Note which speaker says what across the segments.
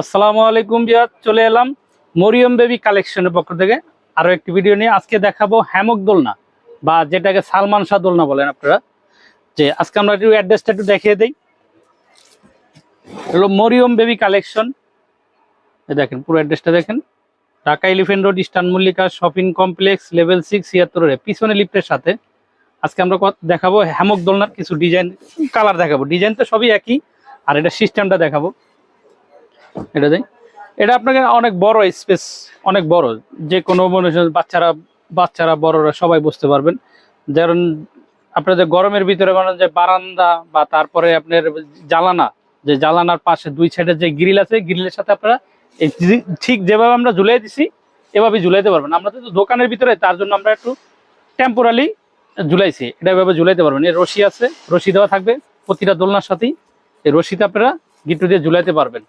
Speaker 1: আসসালামু আলাইকুম বিয়ার, চলে এলাম মরিয়ম বেবি কালেকশনের পক্ষ থেকে। আরও একটি ভিডিও নিয়ে আজকে দেখাবো হ্যামক দোলনা, বা যেটাকে সালমান শাহ দোলনা বলেন আপনারা। যে আজকে আমরা একটু অ্যাড্রেসটা একটু দেখিয়ে দিই। হলো মরিয়ম বেবি কালেকশন। দেখেন, পুরো অ্যাড্রেসটা দেখেন। Dhaka elephant road eastern Mallika shopping complex level six ছিয়াত্তরের পিছনে লিফটের সাথে আজকে আমরা দেখাবো হ্যামক দোলনার কিছু ডিজাইন কালার দেখাবো। ডিজাইন তো সবই একই, আর এটা সিস্টেমটা দেখাবো। এটা দেই। এটা আপনাকে অনেক বড় স্পেস অনেক বড়। যে কোনো মনে বাচ্চারা বাচ্চারা, বড়রা সবাই বুঝতে পারবেন। যেমন আপনাদের গরমের ভিতরে মানে যে বারান্দা বা তারপরে আপনার জ্বালানা যে জ্বালানার পাশে দুই সাইডে যে গ্রিল আছে গ্রিলের সাথে আপনারা ঠিক যেভাবে আমরা ঝুলাই দিছি এভাবে ঝুলাইতে পারবেন। আমরা তো দোকানের ভিতরে, তার জন্য আমরা একটু টেম্পোরালি ঝুলাইছি। এটা এভাবে ঝুলাইতে পারবেন। এর রশি আছে, রশি দেওয়া থাকবে প্রতিটা দোলনার সাথেই। এই রশিতে আপনারা গিট্টু দিয়ে ঝুলাইতে পারবেন।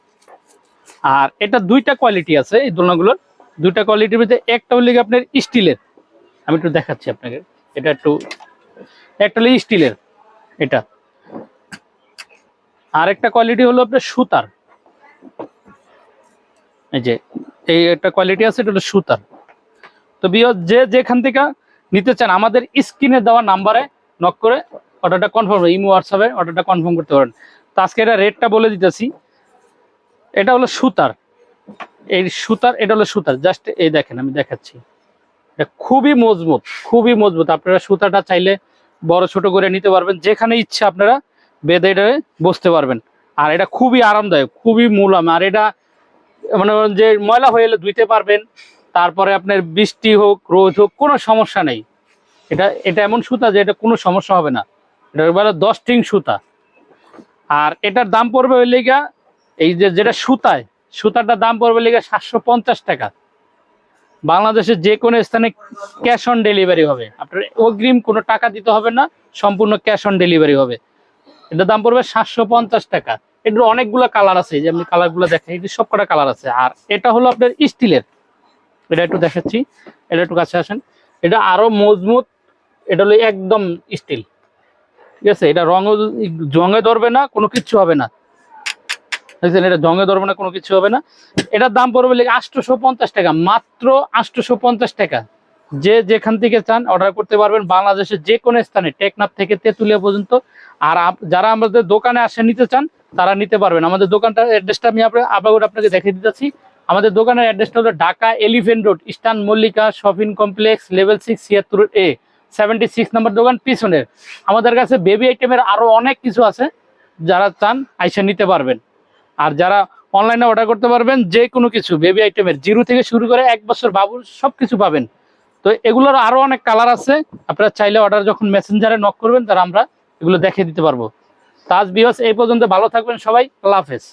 Speaker 1: আর এটা দুইটা কোয়ালিটি আছে এই দোলনাগুলোর। দুইটা কোয়ালিটির ভিতরে একটা হলে আপনার স্টিলের। আমি একটু দেখাচ্ছি আপনাকে। এটা একটু, একটা হলে স্টিলের এটা। আর একটা কোয়ালিটি হলো আপনার সুতার। এই যে, এই একটা কোয়ালিটি আছে, এটা হলো সুতার। তো বিয় যে যেখান থেকে নিতে চান, আমাদের স্ক্রিনে দেওয়া নাম্বারে নক করে অর্ডারটা কনফার্ম ইমো হোয়াটসঅ্যাপে অর্ডারটা কনফার্ম করতে পারেন। তো আজকে এটা রেটটা বলে দিতেছি। এটা হলো সুতার। এই সুতার, এটা হলো সুতার। জাস্ট এই দেখেন, আমি দেখাচ্ছি। এটা খুবই মজবুত খুবই মজবুত। আপনারা সুতাটা চাইলে বড় ছোট করে নিতে পারবেন। যেখানে ইচ্ছা আপনারা বেঁধে এটা বসতে পারবেন। আর এটা খুবই আরামদায়ক, খুবই মূলাম। আর এটা মানে যে ময়লা হয়ে এলে ধুইতে পারবেন। তারপরে আপনার বৃষ্টি হোক, রোদ হোক, কোনো সমস্যা নেই। এটা এটা এমন সুতা যে এটা কোনো সমস্যা হবে না। এটা বলে দশ টিং সুতা। আর এটার দাম পড়বে ওই লেগা এই যে যেটা সুতায় সুতাটার দাম পড়বে লেগে সাতশো পঞ্চাশ টাকা। বাংলাদেশের যে কোনো স্থানে ক্যাশ অন ডেলিভারি হবে। আপনার অগ্রিম কোনো টাকা দিতে হবে না, সম্পূর্ণ ক্যাশ অন ডেলিভারি হবে। এটার দাম পড়বে সাতশো পঞ্চাশ টাকা। এটার অনেকগুলো কালার আছে যে আপনি কালারগুলো দেখেন এটি সব কটা কালার আছে। আর এটা হলো আপনার স্টিলের। এটা একটু দেখাচ্ছি, এটা একটু কাছে আসেন। এটা আরও মজবুত, এটা হলো একদম স্টিল। ঠিক আছে, এটা রঙ জঙে ধরবে না, কোনো কিচ্ছু হবে না। দেখছেন, এটা জঙ্গে ধরবে না, কোনো কিছু হবে না। এটার দাম পড়বে লেগে পঞ্চাশ টাকা, মাত্র আটশোশো টাকা। যে যেখান থেকে চান অর্ডার করতে পারবেন বাংলাদেশের যে কোনো স্থানে, টেকনাফ থেকে তেঁতুলিয়া পর্যন্ত। আর যারা আমাদের দোকানে আসে, নিতে চান, তারা নিতে পারবেন। আমাদের দোকানটার অ্যাড্রেসটা আমি আপনার আবার আপনাকে দেখিয়ে দিতেছি আমাদের দোকানের অ্যাড্রেসটা হলো Dhaka elephant road, eastern Mallika shopping complex, level six, ছিয়াত্তর এ। সেভেন্টি সিক্স নম্বর দোকান পিছনের। আমাদের কাছে বেবি আইটেমের আরও অনেক কিছু আছে, যারা চান, আইসা নিতে পারবেন। আর যারা অনলাইনে অর্ডার করতে পারবেন, যে কোনো কিছু বেবি আইটেমের জিরো থেকে শুরু করে এক বছর বাবুর সব কিছু পাবেন। তো এগুলোর আরও অনেক কালার আছে, আপনারা চাইলে অর্ডার যখন মেসেঞ্জারে নক করবেন তারা আমরা এগুলো দেখে দিতে পারব। তাজ বিহস এই পর্যন্ত ভালো থাকবেন সবাই, আল্লাহ হাফেজ।